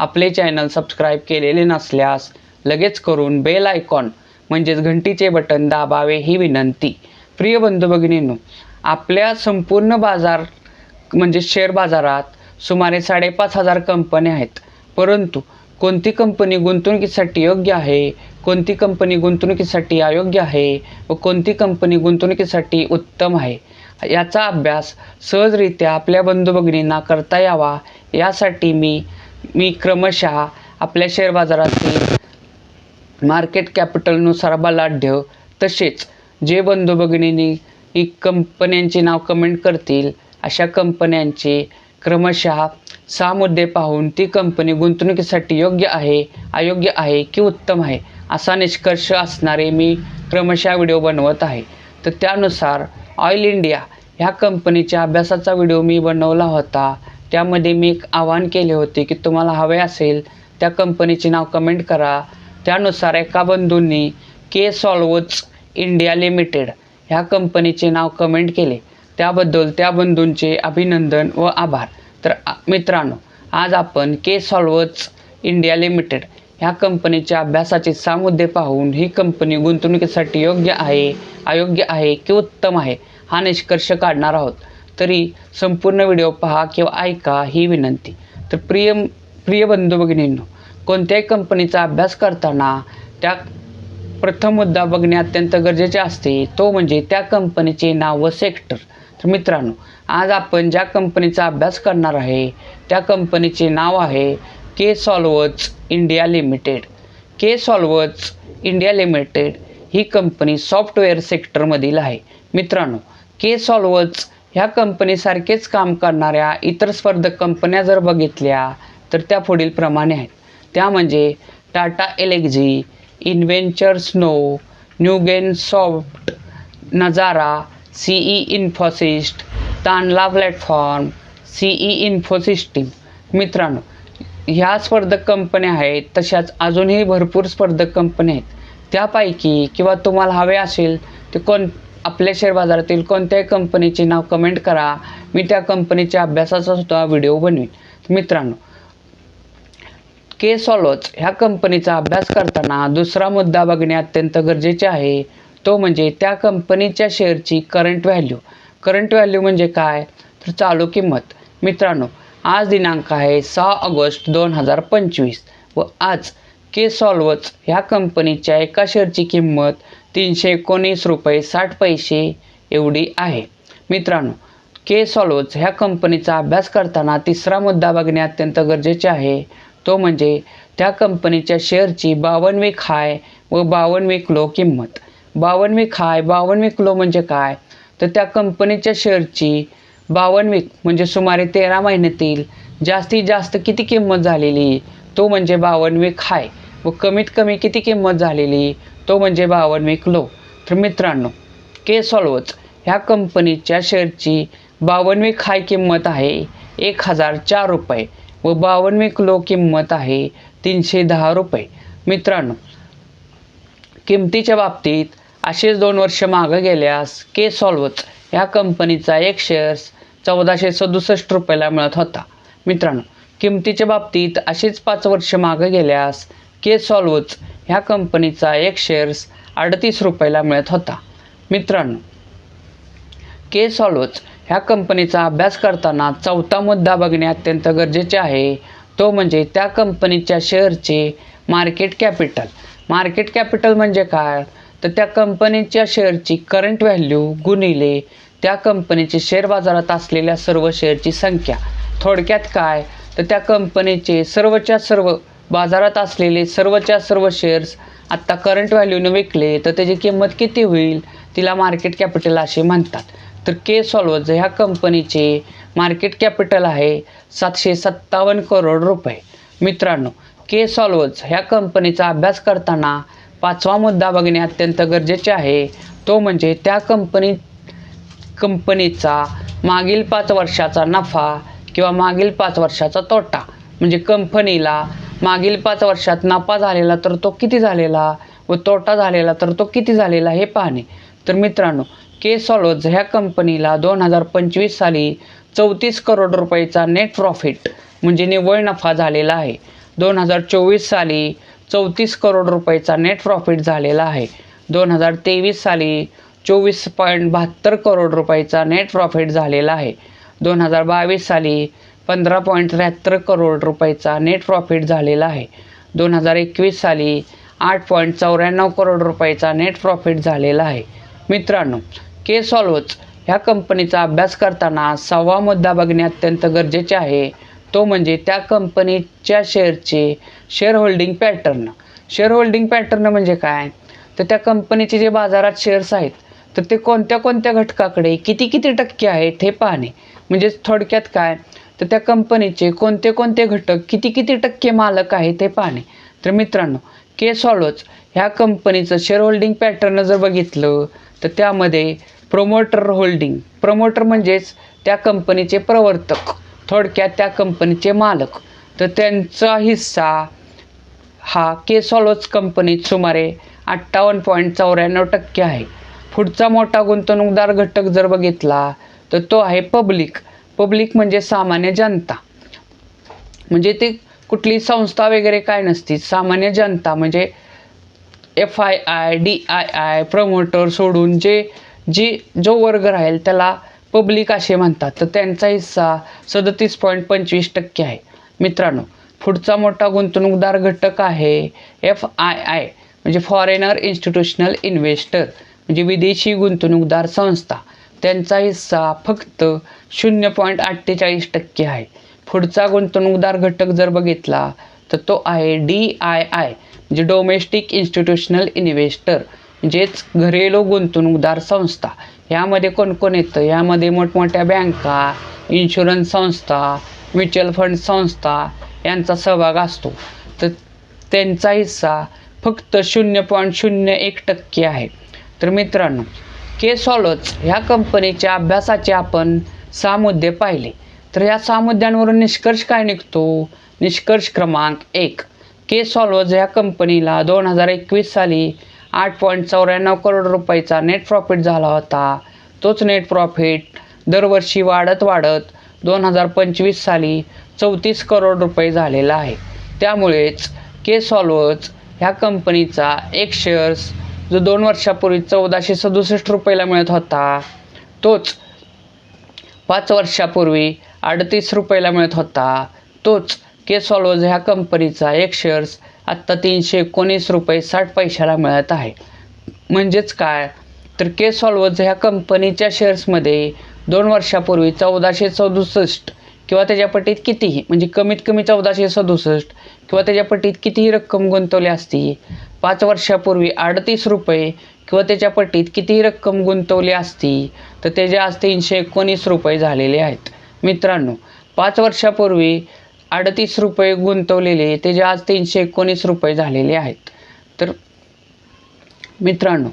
आपले channel subscribe केलेले नसल्यास लगेच करून बेल आयकॉन म्हणजेच घंटीचे बटन दाबावे ही विनंती. प्रिय बंधू भगिनींनो आपल्या संपूर्ण बाजार म्हणजे शेअर बाजारात सुमारे साडेपाच हजार कंपन्या आहेत. परंतु कोणती कंपनी गुंतवणुकीसाठी योग्य आहे कोणती कंपनी गुंतवणुकीसाठी अयोग्य आहे व कोणती कंपनी गुंतवणुकीसाठी उत्तम आहे याचा अभ्यास सहजरित्या आपल्या बंधू भगिनींना करता यावा. यासाठी मी मी क्रमशः आपल्या शेअर बाजारातील मार्केट कॅपिटलनुसार बलाढ्य. तसेच जे बंधू भगिनींनी ही कंपन्यांचे नाव कमेंट करतील अशा कंपन्यांचे क्रमशः सहा मुद्दे पाहून ती कंपनी गुंतवणुकीसाठी योग्य आहे अयोग्य आहे की उत्तम आहे असा निष्कर्ष असणारे मी क्रमशः व्हिडिओ बनवत आहे. तर त्यानुसार ऑइल इंडिया ह्या कंपनीच्या अभ्यासाचा व्हिडिओ मी बनवला होता. त्यामध्ये मी एक आवाहन केले होते की तुम्हाला हवे असेल त्या कंपनीचे नाव कमेंट करा. त्यानुसार एका बंधूंनी के सॉल्वच इंडिया लिमिटेड ह्या कंपनीचे नाव कमेंट केले. त्याबद्दल त्या बंधूंचे अभिनंदन व आभार. तर मित्रांनो आज आपण के सॉल्वच इंडिया लिमिटेड ह्या कंपनीच्या अभ्यासाचे सहा मुद्दे पाहून ही कंपनी गुंतवणुकीसाठी योग्य आहे अयोग्य आहे की उत्तम आहे हा निष्कर्ष काढणार आहोत. तरी संपूर्ण व्हिडिओ पहा किंवा ऐका ही विनंती. तर प्रिय प्रिय बंधू भगिनींनो कोणत्याही कंपनीचा अभ्यास करताना त्या प्रथम मुद्दा बघणे अत्यंत गरजेचे असते. तो म्हणजे त्या कंपनीचे नाव व सेक्टर तर मित्रांनो आज आपण ज्या कंपनीचा अभ्यास करणार आहे त्या कंपनीचे नाव आहे के सॉल्वच इंडिया लिमिटेड. के सॉल्वच इंडिया लिमिटेड ही कंपनी सॉफ्टवेअर सेक्टरमधील आहे. मित्रांनो के सॉल्वच ह्या कंपनीसारखेच काम करणाऱ्या इतर स्पर्धक कंपन्या जर बघितल्या तर त्या पुढील प्रमाणे आहेत. त्या म्हणजे Tata Elxsi इन्व्हेंचर snow Newgen soft Nazara C E इन्फोसिस्ट Tanla platform C E infosystem मित्रांनो ह्या स्पर्धक कंपन्या आहेत तशाच अजूनही भरपूर स्पर्धक कंपन्या आहेत. त्यापैकी किंवा तुम्हाला हवे असेल ते कोण आपल्या शेअर बाजारातील कोणत्याही कंपनीचे नाव कमेंट करा. मी त्या कंपनीच्या अभ्यासाचा सुद्धा व्हिडिओ बनवीन. मित्रांनो के सॉलोच ह्या कंपनीचा अभ्यास करताना दुसरा मुद्दा बघणे अत्यंत गरजेचे आहे. तो म्हणजे त्या कंपनीच्या शेअरची करंट व्हॅल्यू करंट व्हॅल्यू म्हणजे काय? तर चालू किंमत. मित्रांनो आज दिनांक आहे सहा ऑगस्ट दोन हजार पंचवीस व आज के सॉल्वच ह्या कंपनीच्या एका शेअरची किंमत तीनशे एकोणीस रुपये साठ पैसे एवढी आहे. मित्रांनो के सॉलोज ह्या कंपनीचा अभ्यास करताना तिसरा मुद्दा बघणे अत्यंत गरजेचे आहे. तो म्हणजे त्या कंपनीच्या शेअरची बावनवी खाय व बावनवी किलो किंमत. बावनवी खाय बावनवी किलो म्हणजे काय? तर त्या कंपनीच्या शेअरची बावनवी म्हणजे सुमारे तेरा महिन्यातील जास्तीत जास्त किती किंमत झालेली? तो म्हणजे बावनवी खाय व कमीत कमी किती किंमत झालेली? तो म्हणजे बावनवी लो तर मित्रांनो के सॉल्वच ह्या कंपनीच्या शेअरची बावनविक हाय किंमत आहे एक हजार चार रुपये व बावनविक लो किंमत आहे तीनशे दहा रुपये. मित्रांनो किमतीच्या बाबतीत असेच दोन वर्ष मागं गेल्यास के सॉल्वच ह्या कंपनीचा एक शेअर्स चौदाशे सदुसष्ट रुपयाला मिळत होता. मित्रांनो किमतीच्या बाबतीत असेच पाच वर्ष मागं गेल्यास के सॉल्वच ह्या कंपनीचा एक शेअर्स अडतीस रुपयाला मिळत होता. मित्रांनो के सॉल्वच ह्या कंपनीचा अभ्यास करताना चौथा मुद्दा बघणे अत्यंत गरजेचे आहे. तो म्हणजे त्या कंपनीच्या शेअरचे मार्केट कॅपिटल मार्केट कॅपिटल म्हणजे काय? तर त्या कंपनीच्या शेअरची करंट व्हॅल्यू गुणिले त्या कंपनीचे शेअर बाजारात असलेल्या सर्व शेअरची संख्या. थोडक्यात काय? तर त्या कंपनीचे सर्वच्या सर्व बाजारात असलेले सर्वच्या सर्व शेअर्स आत्ता करंट व्हॅल्यूने विकले तर त्याची किंमत किती होईल तिला मार्केट कॅपिटल असे म्हणतात. तर के सॉल्वज ह्या कंपनीचे मार्केट कॅपिटल आहे सातशे सत्तावन्न करोड रुपये. मित्रांनो के सॉल्वज ह्या कंपनीचा अभ्यास करताना पाचवा मुद्दा बघणे अत्यंत गरजेचे आहे. तो म्हणजे त्या कंपनी कंपनीचा मागील पाच वर्षाचा नफा किंवा मागील पाच वर्षाचा तोटा. म्हणजे कंपनीला मागील पाच वर्षात नफा झालेला तर तो किती झालेला? व तोटा झालेला तर तो किती झालेला? हे पाहणे. तर मित्रांनो के सॉलोज ह्या कंपनीला दोन हजार पंचवीस साली चौतीस करोड रुपयाचा नेट प्रॉफिट म्हणजे निव्वळ नफा झालेला आहे. दोन हजार चोवीस साली चौतीस करोड रुपयाचा नेट प्रॉफिट झालेला आहे. दोन हजार तेवीस साली चोवीस पॉईंट बहात्तर करोड रुपयाचा नेट प्रॉफिट झालेला आहे. दोन हजार बावीस साली पंधरा पॉईंट त्र्याहत्तर करोड रुपयाचा नेट प्रॉफिट झालेला आहे. दोन हजार एकवीस साली आठ पॉईंट चौऱ्याण्णव करोड रुपयाचा नेट प्रॉफिट झालेला आहे. मित्रांनो के सॉल्वच ह्या कंपनीचा अभ्यास करताना सहावा मुद्दा बघणे अत्यंत गरजेचे आहे. तो म्हणजे त्या कंपनीच्या शेअरचे share holding pattern share holding pattern म्हणजे काय? तर त्या कंपनीचे जे बाजारात शेअर्स आहेत तर ते कोणत्या कोणत्या घटकाकडे किती किती टक्के आहेत हे पाहणे. म्हणजे थोडक्यात काय? तर त्या कंपनीचे कोणते कोणते घटक किती किती टक्के मालक आहे ते पाहणे. तर मित्रांनो के सॉलोच ह्या कंपनीचं शेअर होल्डिंग पॅटर्न जर बघितलं तर त्यामध्ये प्रोमोटर होल्डिंग प्रमोटर म्हणजेच त्या कंपनीचे प्रवर्तक थोडक्यात त्या कंपनीचे मालक. तर त्यांचा हिस्सा हा के सॉलोच कंपनीत सुमारे अठ्ठावन्न पॉईंट चौऱ्याण्णव टक्के आहे. पुढचा मोठा गुंतवणूकदार घटक जर बघितला तर तो आहे पब्लिक पब्लिक म्हणजे सामान्य जनता. म्हणजे ते कुठली संस्था वगैरे काय नसती सामान्य जनता म्हणजे F I I D I I promoter सोडून जे जी जो वर्ग राहील त्याला पब्लिक असे म्हणतात. तर त्यांचा हिस्सा सदतीस पॉईंट पंचवीस टक्के आहे. मित्रांनो पुढचा मोठा गुंतवणूकदार घटक आहे एफ आय आय म्हणजे फॉरेनर इन्स्टिट्यूशनल इन्व्हेस्टर म्हणजे विदेशी गुंतवणूकदार संस्था. त्यांचा हिस्सा फक्त शून्य पॉईंट अठ्ठेचाळीस टक्के आहे. पुढचा गुंतवणूकदार घटक जर बघितला तर तो आहे डी आय आय म्हणजे डोमेस्टिक इन्स्टिट्यूशनल इन्व्हेस्टर म्हणजेच घरेलू गुंतवणूकदार संस्था. यामध्ये कोण कोण येतं? यामध्ये मोठमोठ्या बँका इन्शुरन्स संस्था म्युच्युअल फंड संस्था यांचा सहभाग असतो. तर त्यांचा हिस्सा फक्त शून्य पॉईंट शून्य एक टक्के आहे. तर मित्रांनो के सॉल्व्हर्स ह्या कंपनीच्या अभ्यासाचे आपण सहा मुद्दे पाहिले. तर या सहा मुद्द्यांवरून निष्कर्ष काय निघतो? निष्कर्ष क्रमांक एक. के सॉल्व्हर्स ह्या कंपनीला दोन हजार एकवीस साली आठ पॉईंट चौऱ्याण्णव करोड रुपयाचा नेट प्रॉफिट झाला होता. तोच नेट प्रॉफिट दरवर्षी वाढत वाढत दोन हजार पंचवीस साली चौतीस करोड रुपये झालेला आहे. त्यामुळेच के सॉल्वज ह्या कंपनीचा एक शेअर्स जो दोन वर्षापूर्वी चौदाशे सदुसष्ट रुपयाला मिळत होता तोच पाच वर्षापूर्वी अडतीस रुपयाला मिळत होता. तोच के ह्या कंपनीचा एक शेअर्स आत्ता तीनशे एकोणीस रुपये साठ पैशाला मिळत आहे. म्हणजेच काय? तर के ह्या कंपनीच्या शेअर्समध्ये दोन वर्षापूर्वी चौदाशे सदुसष्ट किंवा त्याच्या पटीत कितीही म्हणजे कमीत कमी चौदाशे सदुसष्ट किंवा त्याच्या पटीत कितीही रक्कम गुंतवली असती पाच वर्षापूर्वी अडतीस रुपये किंवा त्याच्या पटीत कितीही रक्कम गुंतवली असती तर त्याचे आज तीनशे एकोणीस रुपये झालेले आहेत. मित्रांनो पाच वर्षापूर्वी अडतीस रुपये गुंतवलेले त्याचे आज तीनशे एकोणीस रुपये झालेले आहेत. तर मित्रांनो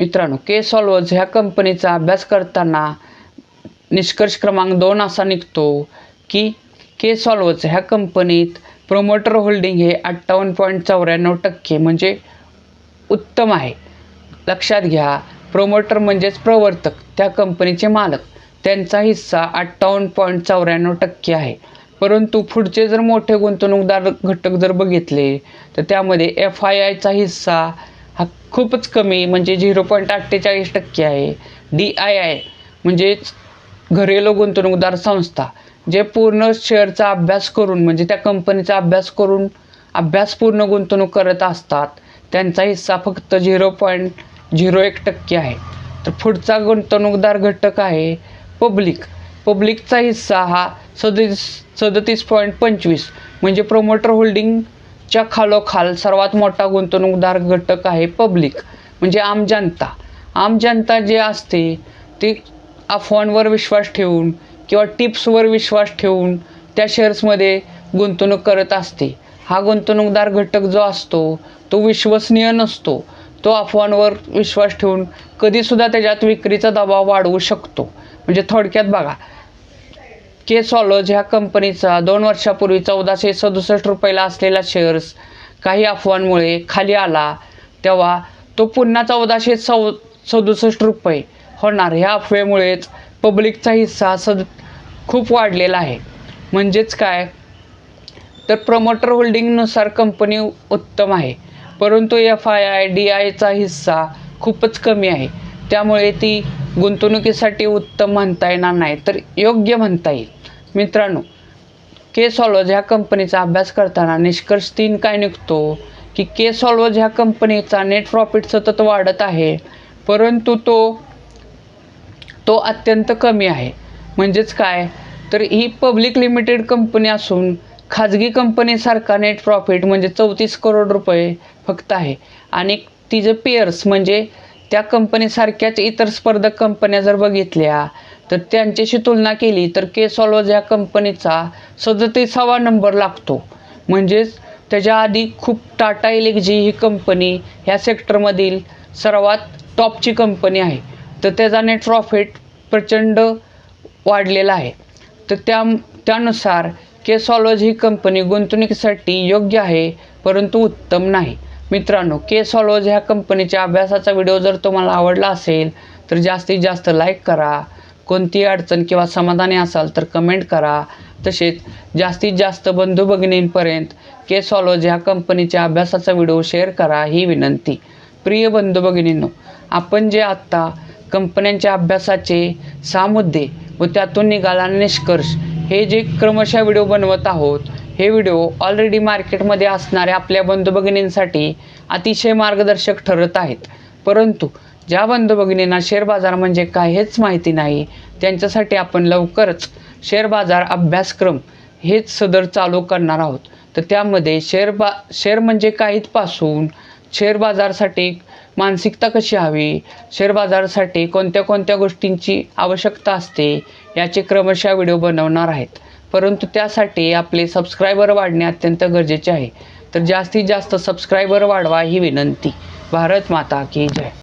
मित्रांनो के सॉल्वज ह्या कंपनीचा अभ्यास करताना निष्कर्ष क्रमांक दोन असा निघतो की के सॉल्वच ह्या कंपनीत प्रोमोटर होल्डिंग हे अठ्ठावन्न पॉईंट चौऱ्याण्णव टक्के म्हणजे उत्तम आहे. लक्षात घ्या प्रोमोटर म्हणजेच प्रवर्तक त्या कंपनीचे मालक. त्यांचा हिस्सा अठ्ठावन्न पॉईंट चौऱ्याण्णव टक्के आहे. परंतु पुढचे जर मोठे गुंतवणूकदार घटक जर बघितले तर त्यामध्ये एफ आय आयचा हिस्सा हा खूपच कमी म्हणजे झिरो पॉईंट अठ्ठेचाळीस टक्के आहे. डी आय आय म्हणजेच घरेलू गुंतवणूकदार संस्था जे पूर्ण शेअरचा अभ्यास करून म्हणजे त्या कंपनीचा अभ्यास करून अभ्यासपूर्ण गुंतवणूक करत असतात त्यांचा हिस्सा फक्त झिरो पॉईंट झिरो एक टक्के आहे. तर पुढचा गुंतवणूकदार घटक आहे पब्लिक पब्लिकचा हिस्सा हा सदतीस सदतीस पॉईंट पंचवीस म्हणजे प्रोमोटर होल्डिंगच्या खालोखाल सर्वात मोठा गुंतवणूकदार घटक आहे पब्लिक म्हणजे आम जनता. आम जनता जे असते ती अफवांवर विश्वास ठेवून किंवा टिप्सवर विश्वास ठेवून त्या शेअर्समध्ये गुंतवणूक करत असते. हा गुंतवणूकदार घटक जो असतो तो विश्वसनीय नसतो. तो अफवांवर विश्वास ठेवून कधीसुद्धा त्याच्यात विक्रीचा दबाव वाढवू शकतो. म्हणजे थोडक्यात बघा के सॉलॉज ह्या कंपनीचा दोन वर्षापूर्वी चौदाशे सदुसष्ट रुपयाला असलेला शेअर्स काही अफवांमुळे खाली आला. तेव्हा तो पुन्हा चौदाशे सौ सदुसष्ट रुपये होणार. ह्या अफवेमुळेच पब्लिकचा हिस्सा सद खूप वाढलेला आहे. म्हणजेच काय? तर प्रमोटर होल्डिंगनुसार कंपनी उत्तम आहे. परंतु एफ आय आय डी आयचा हिस्सा खूपच कमी आहे. त्यामुळे ती गुंतवणुकीसाठी उत्तम म्हणता येणार नाही तर योग्य म्हणता येईल. मित्रांनो के सॉल्वज ह्या कंपनीचा अभ्यास करताना निष्कर्ष तीन काय निघतो? की के सॉल्वज ह्या कंपनीचा नेट प्रॉफिट सतत वाढत आहे परंतु तो तो अत्यंत कमी आहे. म्हणजेच काय? तर ही पब्लिक लिमिटेड कंपनी असून खाजगी कंपनीसारखा नेट प्रॉफिट म्हणजे चौतीस करोड रुपये फक्त आहे. आणि तिचे पेअर्स म्हणजे त्या कंपनीसारख्याच इतर स्पर्धक कंपन्या जर बघितल्या तर त्यांच्याशी तुलना केली तर के सॉल्वज ह्या कंपनीचा सदतीसावा नंबर लागतो. म्हणजेच त्याच्या आधी खूप टाटा इलेक्जी ही कंपनी ह्या सेक्टरमधील सर्वात टॉपची कंपनी आहे. तर त्याचा नेट प्रॉफिट प्रचंड वाढलेला आहे. तर त्या त्यानुसार के ही कंपनी गुंतवणुकीसाठी योग्य आहे परंतु उत्तम नाही. मित्रांनो के ह्या कंपनीच्या अभ्यासाचा व्हिडिओ जर तुम्हाला आवडला असेल तर जास्तीत जास्त लाईक करा. कोणतीही अडचण किंवा समाधानी असाल तर कमेंट करा. तसेच जास्तीत जास्त बंधू भगिनींपर्यंत के ह्या कंपनीच्या अभ्यासाचा व्हिडिओ शेअर करा ही विनंती. प्रिय बंधू भगिनींनो आपण जे आत्ता कंपन्यांच्या अभ्यासाचे सहा मुद्दे व त्यातून निघाला निष्कर्ष. हे जे क्रमशः व्हिडिओ बनवत आहोत हे व्हिडिओ ऑलरेडी मार्केटमध्ये असणाऱ्या आपल्या बंधू भगिनींसाठी अतिशय मार्गदर्शक ठरत आहेत. परंतु ज्या बंधू भगिनींना शेअर बाजार म्हणजे काय हेच माहिती नाही त्यांच्यासाठी आपण लवकरच शेअर बाजार अभ्यासक्रम हेच सदर चालू करणार आहोत. तर त्यामध्ये शेअर बा शेअर म्हणजे काहीतपासून शेअर बाजारसाठी मानसिकता कशी हवी? शेअर बाजारासाठी कोणत्या कोणत्या गोष्टींची आवश्यकता असते याचे क्रमशः व्हिडिओ बनवणार आहेत. परंतु त्यासाठी आपले सबस्क्रायबर वाढणे अत्यंत गरजेचे आहे. तर जास्तीत जास्त सबस्क्रायबर वाढवा ही विनंती. भारत माता की जय.